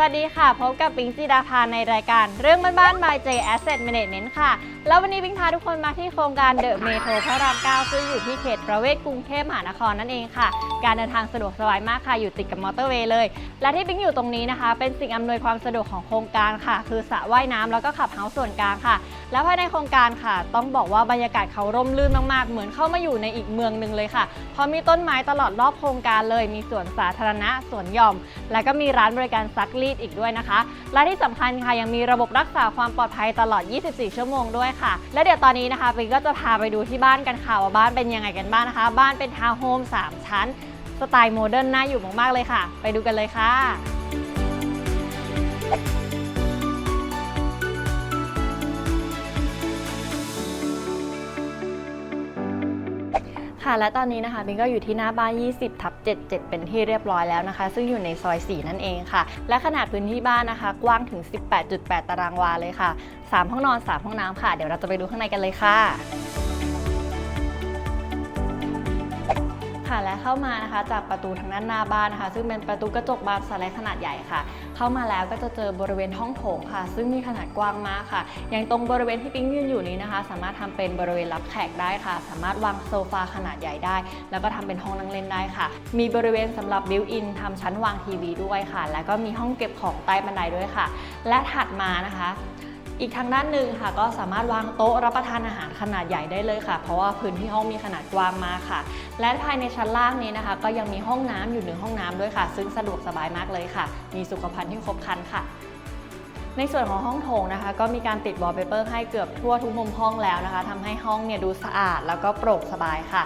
วัสดีค่ะ พบกับปิงซีดาพาในรายการ เรื่องบ้านๆ by J Asset Management ค่ะ แล้ววันนี้ปิงพาทุกคนมาที่โครงการเดอะเมโทรพระราม 9 ซึ่งอยู่ที่เขตประเวศกรุงเทพมหานครนั่นเองค่ะ การเดินทางสะดวกสบายมากค่ะ อยู่ติดกับมอเตอร์เวย์เลย และที่ปิงอยู่ตรงนี้นะคะ เป็นสิ่งอำนวยความสะดวกของโครงการค่ะ คือสระว่ายน้ำแล้วก็ขับเฮาส์ส่วนกลางค่ะ แล้วภายในโครงการค่ะ ต้องบอกว่าบรรยากาศเขาร่มรื่นมาก ๆ เหมือนเข้ามาอยู่ในอีกเมืองหนึ่งเลยค่ะ เพราะมีต้นไม้ตลอดรอบโครงการเลย มีสวนสาธารณะสวนหย่อม และก็มีร้านบริการซักรีดอีกด้วยนะคะ และที่สำคัญค่ะยังมีระบบรักษาความปลอดภัยตลอด 24 ชั่วโมงด้วยค่ะ และเดี๋ยวตอนนี้นะคะปิงก็จะพาไปดูที่บ้านกันค่ะว่าบ้านเป็นยังไงกันบ้างนะคะ บ้านเป็นทาวน์โฮม3ชั้นสไตล์โมเดิร์นน่าอยู่มากๆเลยค่ะ ไปดูกันเลยค่ะ และตอนนี้นะคะบิงก็อยู่ที่หน้าบ้าน 20 ทับ 77 เป็นที่เรียบร้อยแล้วนะคะ ซึ่งอยู่ในซอย 4 นั่นเองค่ะ และขนาดพื้นที่บ้านนะคะ กว้างถึง 18.8 ตารางวาเลยค่ะ 3 ห้องนอน 3 ห้องน้ำค่ะ เดี๋ยวเราจะไปดูข้างในกันเลยค่ะ ค่ะและเข้ามานะคะจากประตูทางด้านหน้าบ้านนะคะ ซึ่งเป็นประตูกระจกบานสไลด์ขนาดใหญ่ค่ะ เข้ามาแล้วก็จะเจอบริเวณห้องโถงค่ะ ซึ่งมีขนาดกว้างมากค่ะ อย่างตรงบริเวณที่ปิ๊งยืนอยู่นี้นะคะ สามารถทำเป็นบริเวณรับแขกได้ค่ะ สามารถวางโซฟาขนาดใหญ่ได้ แล้วก็ทำเป็นห้องนั่งเล่นได้ค่ะ มีบริเวณสำหรับบิวอินทำชั้นวางทีวีด้วยค่ะ แล้วก็มีห้องเก็บของใต้บันไดด้วยค่ะ และถัดมานะคะ อีกทางด้านหนึ่งค่ะ ก็สามารถวางโต๊ะรับประทานอาหารขนาดใหญ่ได้เลยค่ะ เพราะว่าพื้นที่ห้องมีขนาดกว้างมากค่ะ และภายในชั้นล่างนี้นะคะ ก็ยังมีห้องน้ำอยู่หนึ่งห้องน้ำด้วยค่ะ ซึ่งสะดวกสบายมากเลยค่ะ มีสุขภัณฑ์ที่ครบครันค่ะ ในส่วนของห้องโถงนะคะ ก็มีการติดวอลเปเปอร์ให้เกือบทั่วทุกมุมห้องแล้วนะคะทำให้ห้องเนี่ยดูสะอาดแล้วก็โปร่งสบายค่ะ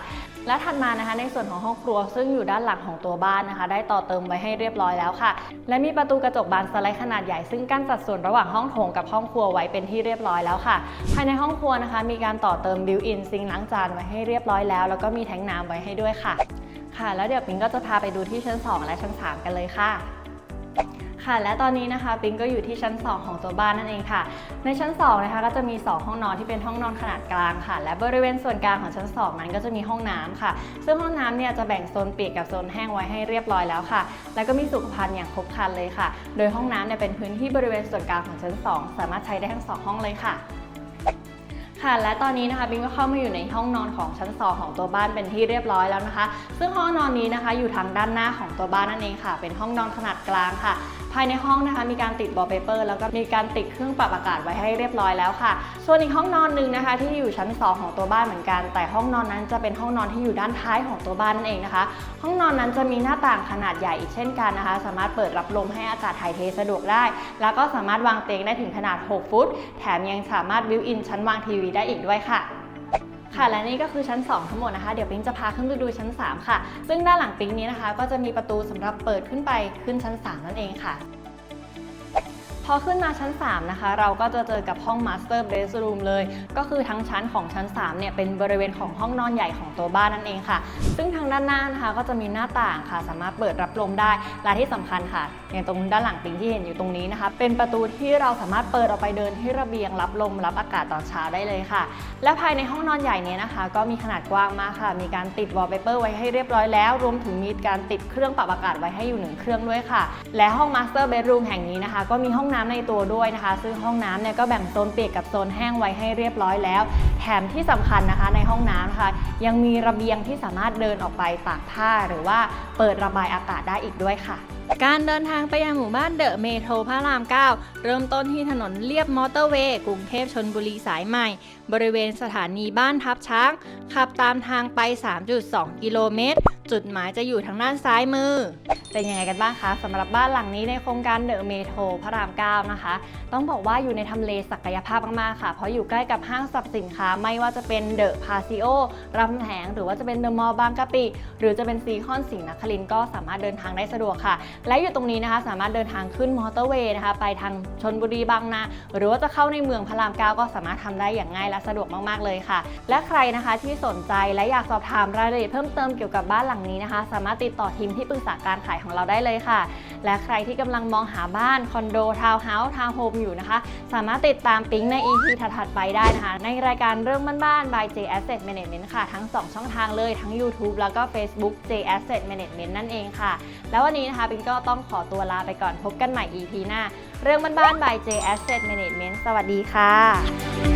และถัดมานะคะในส่วนของห้องครัวซึ่งอยู่ด้านหลังของตัวบ้านนะคะ ได้ต่อเติมไว้ให้เรียบร้อยแล้วค่ะ และมีประตูกระจกบานสไลด์ขนาดใหญ่ซึ่งกั้นสัดส่วนระหว่างห้องโถงกับห้องครัวไว้เป็นที่เรียบร้อยแล้วค่ะ ภายในห้องครัวนะคะ มีการต่อเติมบิวอินซิงล้างจานไว้ให้เรียบร้อยแล้ว แล้วก็มีแทงน้ำไว้ให้ด้วยค่ะ ค่ะ แล้วเดี๋ยวปิงก็จะพาไปดูที่ชั้น 2 และชั้น 3 กันเลยค่ะ ค่ะและตอนนี้นะคะปิงก็อยู่ที่ชั้น 2 ของตัวบ้านนั่นเองค่ะ ในชั้น2นะคะก็จะมี 2 ห้องนอนที่เป็นห้องนอนขนาดกลางค่ะ และบริเวณส่วนกลางของชั้น 2 นั้นก็จะมีห้องน้ำค่ะ ซึ่งห้องน้ำเนี่ยจะแบ่งโซนเปียกกับโซนแห้งไว้ให้เรียบร้อยแล้วค่ะ แล้วก็มีสุขภัณฑ์อย่างครบครันเลยค่ะ โดยห้องน้ำเนี่ยเป็นพื้นที่บริเวณส่วนกลางของชั้น 2 สามารถใช้ได้ทั้งสองห้องเลยค่ะ ค่ะ และตอนนี้นะคะบิงก็เข้ามาอยู่ในห้องนอนของชั้น 2 ของตัวบ้านเป็นที่เรียบร้อยแล้วนะคะ ซึ่งห้องนอนนี้นะคะอยู่ทางด้านหน้าของตัวบ้านนั่นเองค่ะ เป็นห้องนอนขนาดกลางค่ะ ภายในห้องนะคะมีการติดวอลเปเปอร์แล้วก็มีการติดเครื่องปรับอากาศไว้ให้เรียบร้อยแล้วค่ะ ส่วนอีกห้องนอนหนึ่งนะคะ ที่อยู่ชั้น 2 ของตัวบ้านเหมือนกัน แต่ห้องนอนนั้นจะเป็นห้องนอนที่อยู่ด้านท้ายของตัวบ้านนั่นเองนะคะ ห้องนอนนั้นจะมีหน้าต่างขนาดใหญ่อีกเช่นกันนะคะ สามารถเปิดรับลมให้อากาศถ่ายเทสะดวกได้ แล้วก็สามารถวางเตียงได้ถึงขนาด 6 ฟุต แถมยังสามารถบิวอินชั้นวางทีวีได้อีกด้วยค่ะค่ะและนี่ก็คือชั้น 2 ทั้งหมดนะคะ เดี๋ยวปิ๊งจะพาขึ้นไปดูชั้น 3 ค่ะ ซึ่งด้านหลังปิ๊งนี้นะคะ ก็จะมีประตูสำหรับเปิดขึ้นไปขึ้นชั้น 3 นั่นเองค่ะ พอขึ้นมาชั้น 3 นะคะ เราก็จะเจอกับห้อง Master Bedroom เลย ก็คือทั้งชั้นของชั้น 3 เนี่ย เป็นบริเวณของห้องนอนใหญ่ของตัวบ้านนั่นเองค่ะ ซึ่งทางด้านหน้านะคะ ก็จะมีหน้าต่างค่ะ สามารถเปิดรับลมได้ และที่สำคัญค่ะ อย่างตรงด้านหลังปิงที่เห็นอยู่ตรงนี้นะคะ เป็นประตูที่เราสามารถเปิดออกไปเดินที่ระเบียงรับลมรับอากาศตอนเช้าได้เลยค่ะ และภายในห้องนอนใหญ่นี้นะคะ ก็มีขนาดกว้างมากค่ะ มีการติดวอลเปเปอร์ไว้ให้เรียบร้อยแล้ว รวมถึงมีการติดเครื่องปรับอากาศไว้ให้อยู่หนึ่งเครื่องด้วยค่ะ และห้อง Master Bedroom แห่งนี้นะคะ ก็มีห้องน้ำในตัวด้วยนะคะ ซึ่งห้องน้ำเนี่ยก็แบ่งโซนเปียกกับโซนแห้งไว้ให้เรียบร้อยแล้ว แถมที่สำคัญนะคะในห้องน้ำนะคะ ยังมีระเบียงที่สามารถเดินออกไปตากผ้าหรือว่าเปิดระบายอากาศได้อีกด้วยค่ะการเดินทางไปยังหมู่บ้านเดอะเมโทรพระราม 9 เริ่มต้นที่ถนนเลียบมอเตอร์เวย์กรุงเทพชนบุรีสายใหม่ บริเวณสถานีบ้านทับช้าง ขับตามทางไป 3.2 กิโลเมตร จุดหมายจะอยู่ทางด้านซ้ายมือ เป็นยังไงกันบ้างคะสำหรับบ้านหลังนี้ในโครงการเดอะเมโทรพระราม 9 นะคะ ต้องบอกว่าอยู่ในทำเลศักยภาพมาก ๆ ค่ะ เพราะอยู่ใกล้กับห้างสรรพสินค้า ไม่ว่าจะเป็นเดอะพาซิโอรามคำแหง หรือว่าจะเป็นเดอะมอลล์บางกะปิ หรือจะเป็นซีคอนสิงห์นครินก็สามารถเดินทางได้สะดวกค่ะ และอยู่ตรงนี้นะคะ สามารถเดินทางขึ้นมอเตอร์เวย์นะคะ ไปทางชนบุรีบางนา หรือว่าจะเข้าในเมืองพระราม 9 ก็สามารถทำได้อย่างง่ายและสะดวกมาก ๆ เลยค่ะ และใครนะคะที่สนใจและอยากสอบถามรายละเอียดเพิ่มเติมเกี่ยวกับบ้านหลังนี้นะคะ สามารถติดต่อทีมที่ปรึกษาการขายของเราได้เลยค่ะ และใครที่กำลังมองหาบ้านคอนโดทาวน์เฮาส์ทาวน์โฮมอยู่นะคะ สามารถติดตามปิ๊งใน EP ถัดๆไปได้นะคะ ในรายการเรื่องบ้านๆ by J Asset Management ค่ะ ทั้ง 2 ช่องทางเลยทั้ง YouTube แล้วก็ Facebook J Asset Management นั่นเองค่ะ แล้ววันนี้นะคะปิ๊งก็ต้องขอตัวลาไปก่อนพบกันใหม่ EP หน้า เรื่องบ้านๆ by J Asset Management สวัสดีค่ะ